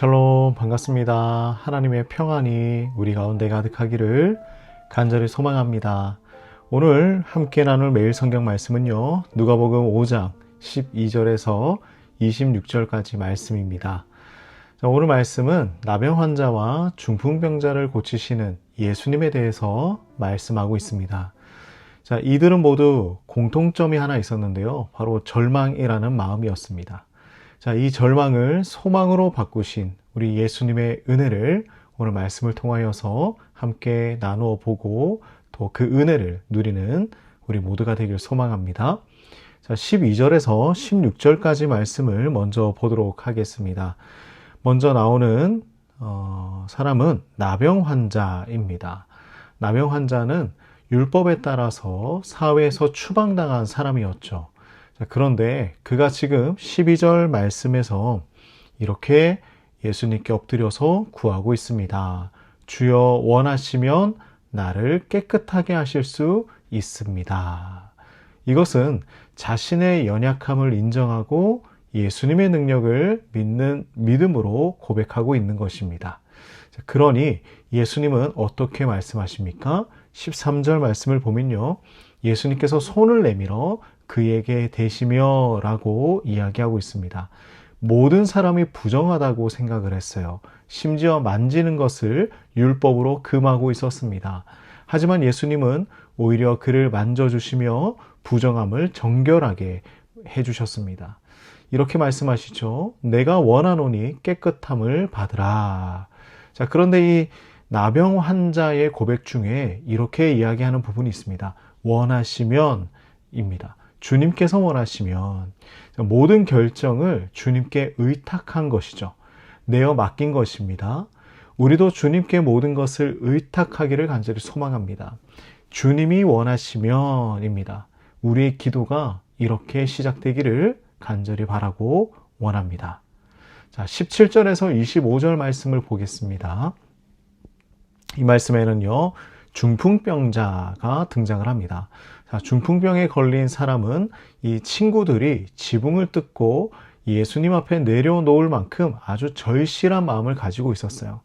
샬롬 반갑습니다. 하나님의 평안이 우리 가운데 가득하기를 간절히 소망합니다. 오늘 함께 나눌 매일 성경 말씀은요. 누가복음 5장 12절에서 26절까지 말씀입니다. 자, 오늘 말씀은 나병 환자와 중풍병자를 고치시는 예수님에 대해서 말씀하고 있습니다. 자, 이들은 모두 공통점이 하나 있었는데요. 바로 절망이라는 마음이었습니다. 자, 이 절망을 소망으로 바꾸신 우리 예수님의 은혜를 오늘 말씀을 통하여서 함께 나누어 보고 또 그 은혜를 누리는 우리 모두가 되길 소망합니다. 자, 12절에서 16절까지 말씀을 먼저 보도록 하겠습니다. 먼저 나오는 어, 사람은 나병 환자입니다. 나병 환자는 율법에 따라서 사회에서 추방당한 사람이었죠. 그런데 그가 지금 12절 말씀에서 이렇게 예수님께 엎드려서 구하고 있습니다. 주여 원하시면 나를 깨끗하게 하실 수 있습니다. 이것은 자신의 연약함을 인정하고 예수님의 능력을 믿는 믿음으로 고백하고 있는 것입니다. 그러니 예수님은 어떻게 말씀하십니까? 13절 말씀을 보면요. 예수님께서 손을 내밀어 그에게 대시며 라고 이야기하고 있습니다. 모든 사람이 부정하다고 생각을 했어요. 심지어 만지는 것을 율법으로 금하고 있었습니다. 하지만 예수님은 오히려 그를 만져주시며 부정함을 정결하게 해주셨습니다. 이렇게 말씀하시죠. 내가 원하노니 깨끗함을 받으라. 자, 그런데 이 나병 환자의 고백 중에 이렇게 이야기하는 부분이 있습니다. 원하시면입니다. 주님께서 원하시면 모든 결정을 주님께 의탁한 것이죠. 내어 맡긴 것입니다. 우리도 주님께 모든 것을 의탁하기를 간절히 소망합니다. 주님이 원하시면입니다. 우리의 기도가 이렇게 시작되기를 간절히 바라고 원합니다. 자, 17절에서 25절 말씀을 보겠습니다. 이 말씀에는요, 중풍병자가 등장을 합니다. 자, 중풍병에 걸린 사람은 이 친구들이 지붕을 뜯고 예수님 앞에 내려놓을 만큼 아주 절실한 마음을 가지고 있었어요.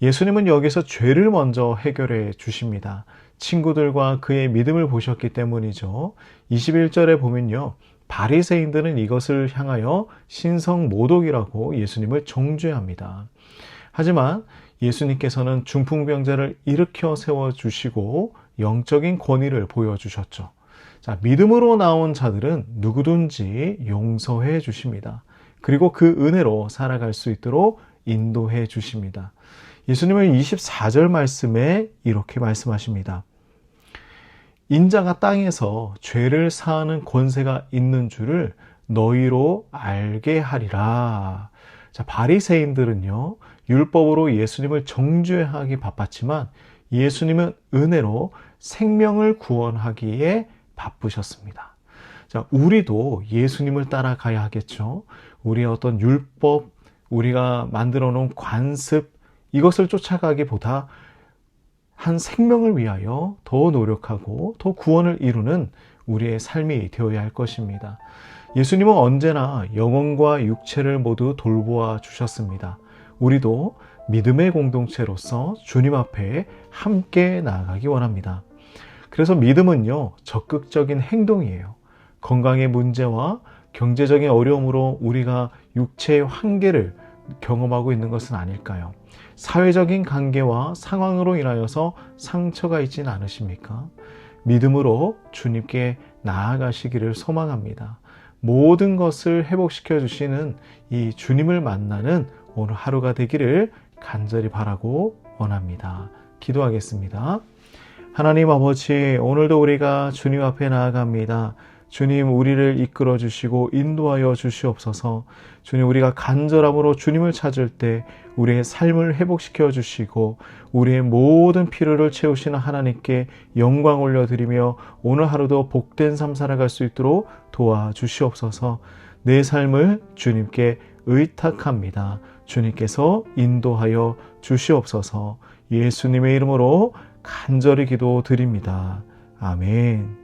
예수님은 여기서 죄를 먼저 해결해 주십니다. 친구들과 그의 믿음을 보셨기 때문이죠. 21절에 보면요. 바리새인들은 이것을 향하여 신성 모독이라고 예수님을 정죄합니다. 하지만 예수님께서는 중풍병자를 일으켜 세워 주시고 영적인 권위를 보여주셨죠. 자, 믿음으로 나온 자들은 누구든지 용서해 주십니다. 그리고 그 은혜로 살아갈 수 있도록 인도해 주십니다. 예수님은 24절 말씀에 이렇게 말씀하십니다. 인자가 땅에서 죄를 사하는 권세가 있는 줄을 너희로 알게 하리라. 자, 바리새인들은요. 율법으로 예수님을 정죄하기 바빴지만 예수님은 은혜로 생명을 구원하기에 바쁘셨습니다. 자, 우리도 예수님을 따라가야 하겠죠. 우리의 어떤 율법, 우리가 만들어 놓은 관습, 이것을 쫓아가기보다 한 생명을 위하여 더 노력하고 더 구원을 이루는 우리의 삶이 되어야 할 것입니다. 예수님은 언제나 영혼과 육체를 모두 돌보아 주셨습니다. 우리도 믿음의 공동체로서 주님 앞에 함께 나아가기 원합니다. 그래서 믿음은요, 적극적인 행동이에요. 건강의 문제와 경제적인 어려움으로 우리가 육체의 한계를 경험하고 있는 것은 아닐까요? 사회적인 관계와 상황으로 인하여서 상처가 있진 않으십니까? 믿음으로 주님께 나아가시기를 소망합니다. 모든 것을 회복시켜 주시는 이 주님을 만나는 오늘 하루가 되기를 간절히 바라고 원합니다. 기도하겠습니다. 하나님 아버지, 오늘도 우리가 주님 앞에 나아갑니다. 주님, 우리를 이끌어 주시고 인도하여 주시옵소서. 주님, 우리가 간절함으로 주님을 찾을 때 우리의 삶을 회복시켜 주시고 우리의 모든 필요를 채우시는 하나님께 영광 올려드리며 오늘 하루도 복된 삶 살아갈 수 있도록 도와주시옵소서. 내 삶을 주님께 의탁합니다. 주님께서 인도하여 주시옵소서 예수님의 이름으로 간절히 기도 드립니다. 아멘.